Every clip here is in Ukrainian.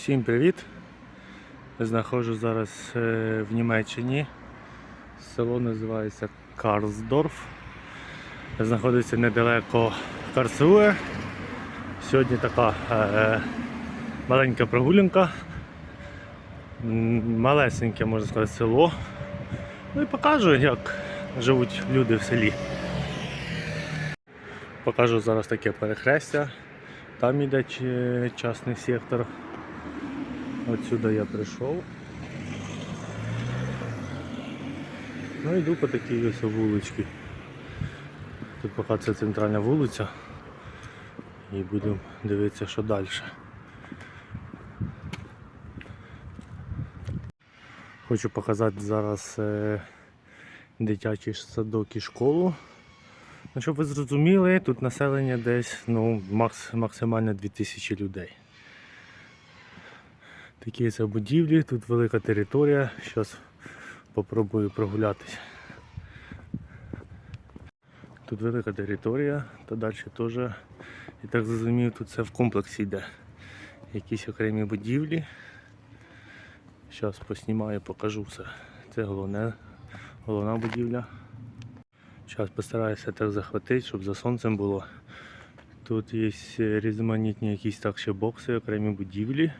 Всім привіт! Знаходжу зараз е, в Німеччині. Село називається Карлсдорф. Знаходиться недалеко Карсруе. Сьогодні така е, маленька прогулянка. Малесеньке, можна сказати, село. Ну і покажу, як живуть люди в селі. Покажу зараз таке перехрестя. Там іде частний сектор. Отсюди я прийшов. Ну йду по такій ось вуличці. Тут поки це центральна вулиця. І будемо дивитися, що далі. Хочу показати зараз е, дитячий садок і школу. Ну, щоб ви зрозуміли, тут населення десь ну, макс, максимально 2000 людей. Такі це будівлі, тут велика територія. Зараз попробую прогулятися. Тут велика територія, та далі теж, і так зрозумів, тут все в комплексі йде. Якісь окремі будівлі. Зараз поснімаю, покажу все. Це головне, головна будівля. Зараз постараюся так захватити, щоб за сонцем було. Тут є різноманітні якісь так ще бокси, окремі будівлі.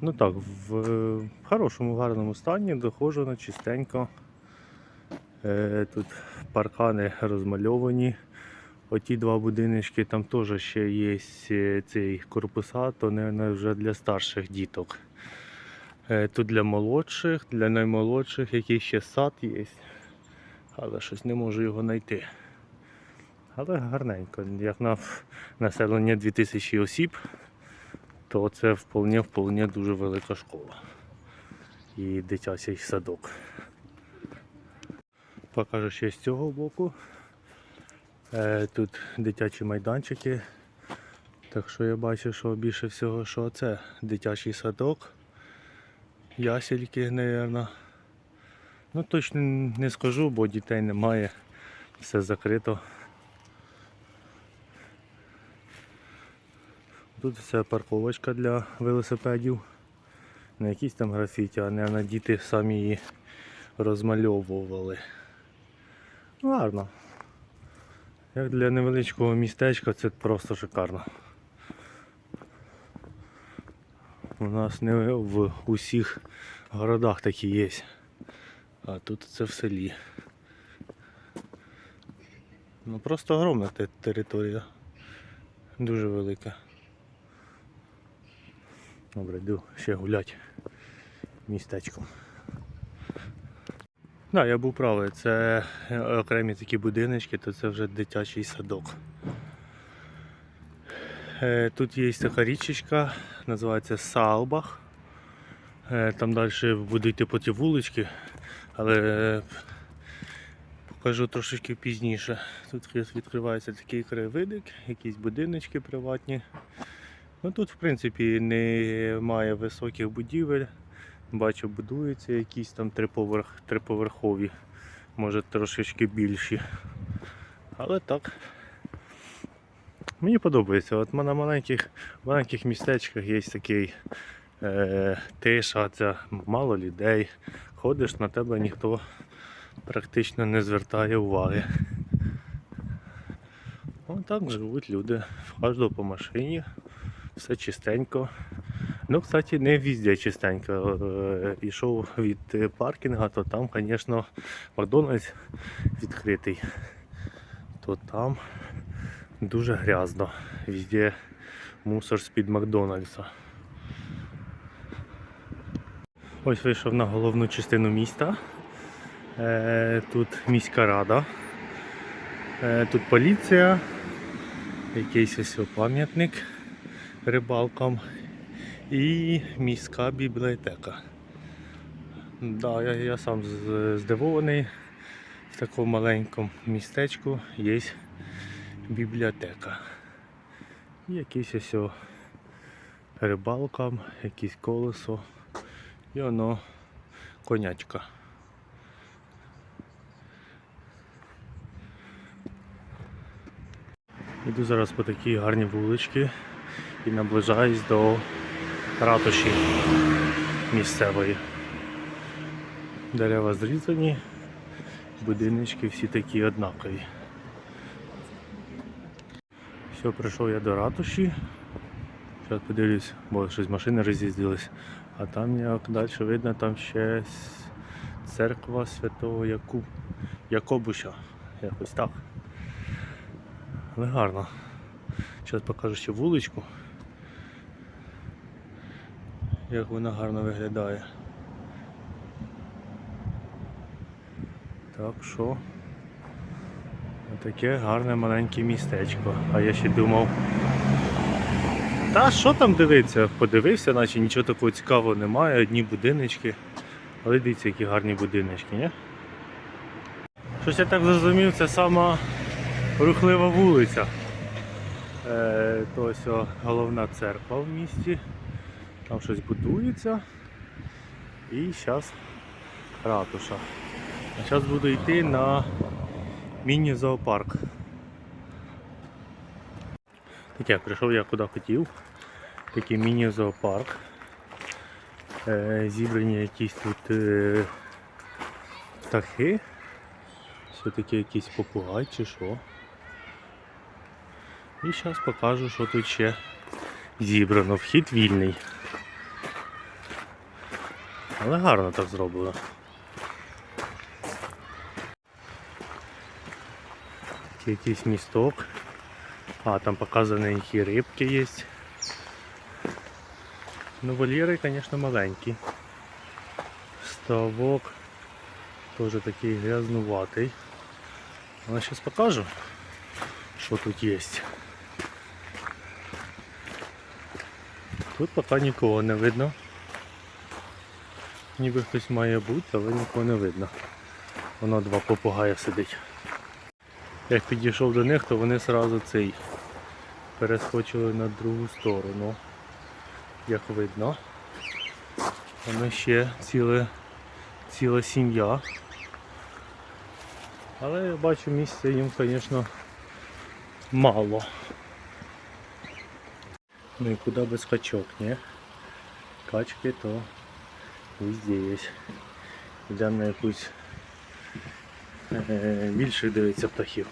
Ну так, в хорошому, гарному стані, доходжено, чистенько. Е, Тут паркани розмальовані. Оті два будиночки, там теж ще є е, цей корпуса, то не вже для старших діток. Е, Тут для молодших, для наймолодших, який ще сад є. Але щось не можу його знайти. Але гарненько, як на населення 2000 осіб, то це вполне, вполне дуже велика школа і дитячий садок. Покажу ще з цього боку. Е, Тут дитячі майданчики. Так що я бачу, що більше всього, що це дитячий садок, ясельки, мабуть. Ну точно не скажу, бо дітей немає, все закрито. Тут все парковочка для велосипедів. Не якісь там графіті, а не діти самі її розмальовували. Ну, Гарно. Як для невеличкого містечка це просто шикарно. У нас не в усіх городах такі є. А тут це в селі. Ну просто огромна територія. Дуже велика. Добре, йду ще гуляти містечком. Так, я був правий, це е, окремі такі будиночки, то це вже дитячий садок. Е, Тут є така річечка, називається Салбах. Е, Там далі буду йти по ті вулички, але покажу трошечки пізніше. Тут відкривається такий краєвидик, якісь будиночки приватні. Ну тут в принципі немає високих будівель. Бачу, будуються якісь там триповерх, триповерхові, може трошечки більші. Але так. Мені подобається. От на маленьких, маленьких містечках є такий е, тиша, це мало людей. Ходиш, на тебе ніхто практично не звертає уваги. Ось так живуть люди. В по машині, все чистенько. Ну, кстати, не везде чистенько. Е, Ішов від е, паркінга, то там, звісно, Макдональдс відкритий. То там дуже грязно. Везде мусор з-під Макдональдса. Ось вийшов на головну частину міста. Е, Тут міська рада. Е, Тут поліція, якийсь ось пам'ятник рибалкам і міська бібліотека. Да, я, я сам здивований. В такому маленькому містечку є бібліотека. І якийсь ось рибалкам, якесь колесо і воно конячка. Іду зараз по такій гарній вуличці і наближаюсь до ратуші місцевої. Дерева зрізані, будиночки всі такі однакові. Все, прийшов я до ратуші. Зараз подивлюсь, бо щось машини роз'їздились. А там як далі видно, там ще церква святого Яку... Якобуша. Якось так. Але гарно. Зараз покажу ще вуличку. Як вона гарно виглядає. Так що таке гарне маленьке містечко. А я ще думав. Та що там дивитися? Подивився, наче нічого такого цікавого немає, одні будиночки. Але дивіться, які гарні будиночки, ні? Щось я так зрозумів, це сама рухлива вулиця. Е, то ось головна церква в місті. Там щось будується. І зараз ратуша. А зараз буду йти на міні-зоопарк. Таке, прийшов я куди хотів. Такий міні-зоопарк. Е, зібрані якісь тут е, птахи. Все-таки якийсь попугай чи що. І зараз покажу, що тут ще зібрано. Вхід вільний. Але гарно так зроблено. Якийсь місток. А, там показані які рибки є. Ну, вольєри, звісно, маленькі. Ставок теж такий грязнуватий. Але зараз покажу, що тут є. Тут поки нікого не видно. Ніби хтось має бути, але нікого не видно. Воно два попугая сидить. Як підійшов до них, то вони одразу цей перескочили на другу сторону. Як видно. Воно ще ціле, ціла сім'я. Але я бачу місця їм, звісно, мало. Ну і куди без качок, ні? Качки то везде є. Йдемо на якусь е, більше дивиться птахів.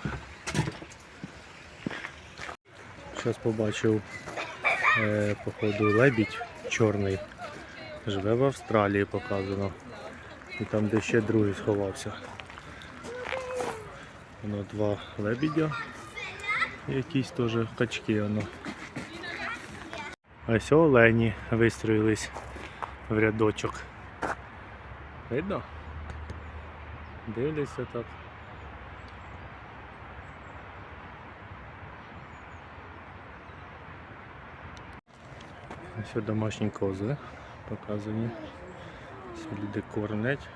Зараз побачив е, походу лебідь чорний. Живе в Австралії показано. І там де ще другий сховався. Воно два лебідя. Якісь теж качки воно. Ось олені вистроїлись в рядочок. Видно? Дивляться так. Ось домашні кози показані. Все люди кормлять.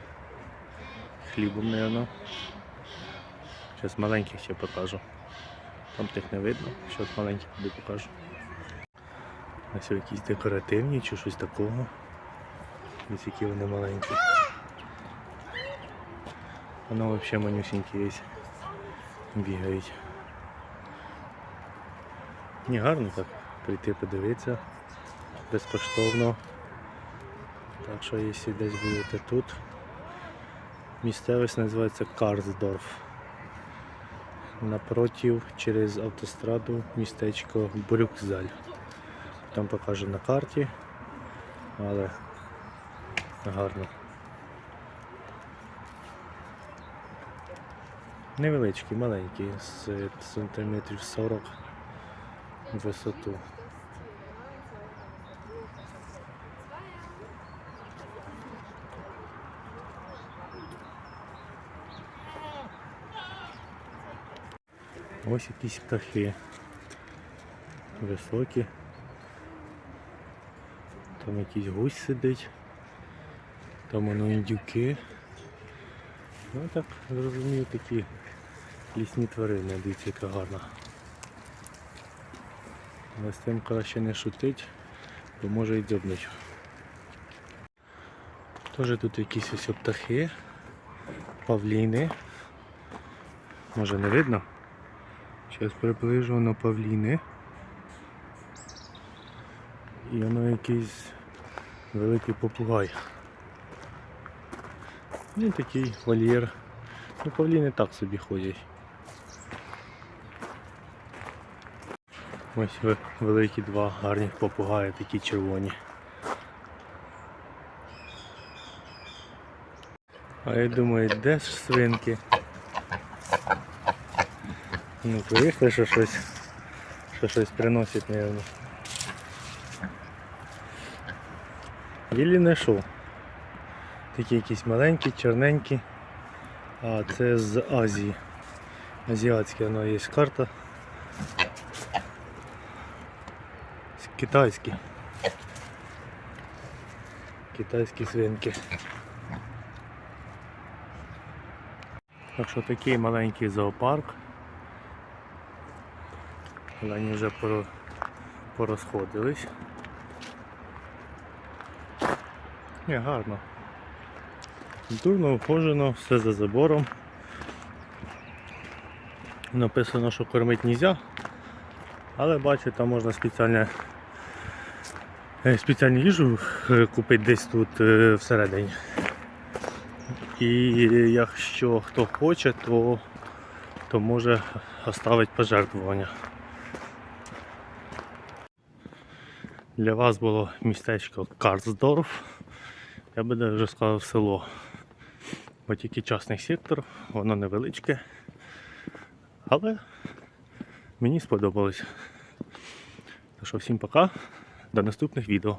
Хлібом, мабуть. Зараз маленьких ще покажу. Там тих не видно, зараз маленьких туди покажу. Ось якісь декоративні чи щось такого. Ось які вони маленькі. Воно взагалі манюсенькі є. Бігають. Ні, гарно так прийти подивитися безкоштовно. Так що якщо десь будете тут, місцевість називається Карсдорф. Напротив через автостраду містечко Брюкзаль. Там покажу на карті, але гарно. Невеличкий, маленький, з сантиметрів 40 в висоту. Ось якісь птахи. Високі. Там якийсь гусь сидить. Там воно індюки. Ну так зрозумію такі лісні тварини, дивіться, яка гарна. Але з тим краще не шутить, бо може і дзьобнуть. Теж тут якісь ось птахи, павліни. Може не видно? Зараз приближу павліни. І воно якийсь великий попугай. Ну такий вольєр. Ну, павліни так собі ходять. Ось великі два гарні попугаї, такі червоні. А я думаю, де ж свинки? Ну, вийшли, що щось, що щось приносить, мабуть. Єлі знайшов. Такі якісь маленькі, чорненькі. А це з Азії. Азіатська воно є карта. Китайські. Китайські свинки. Так що такий маленький зоопарк. Олені вже порозходились. Ні, гарно. Культурно ухожено, все за забором. Написано, що кормити нельзя, але бачу, там можна спеціальне, е, спеціальну їжу е, купити десь тут е, всередині. І якщо хто хоче, то, то може оставити пожертвування. Для вас було містечко Карсдорф. Я би даже сказав село. Бо тільки частний сектор, воно невеличке. Але мені сподобалось. Так що всім пока, до наступних відео.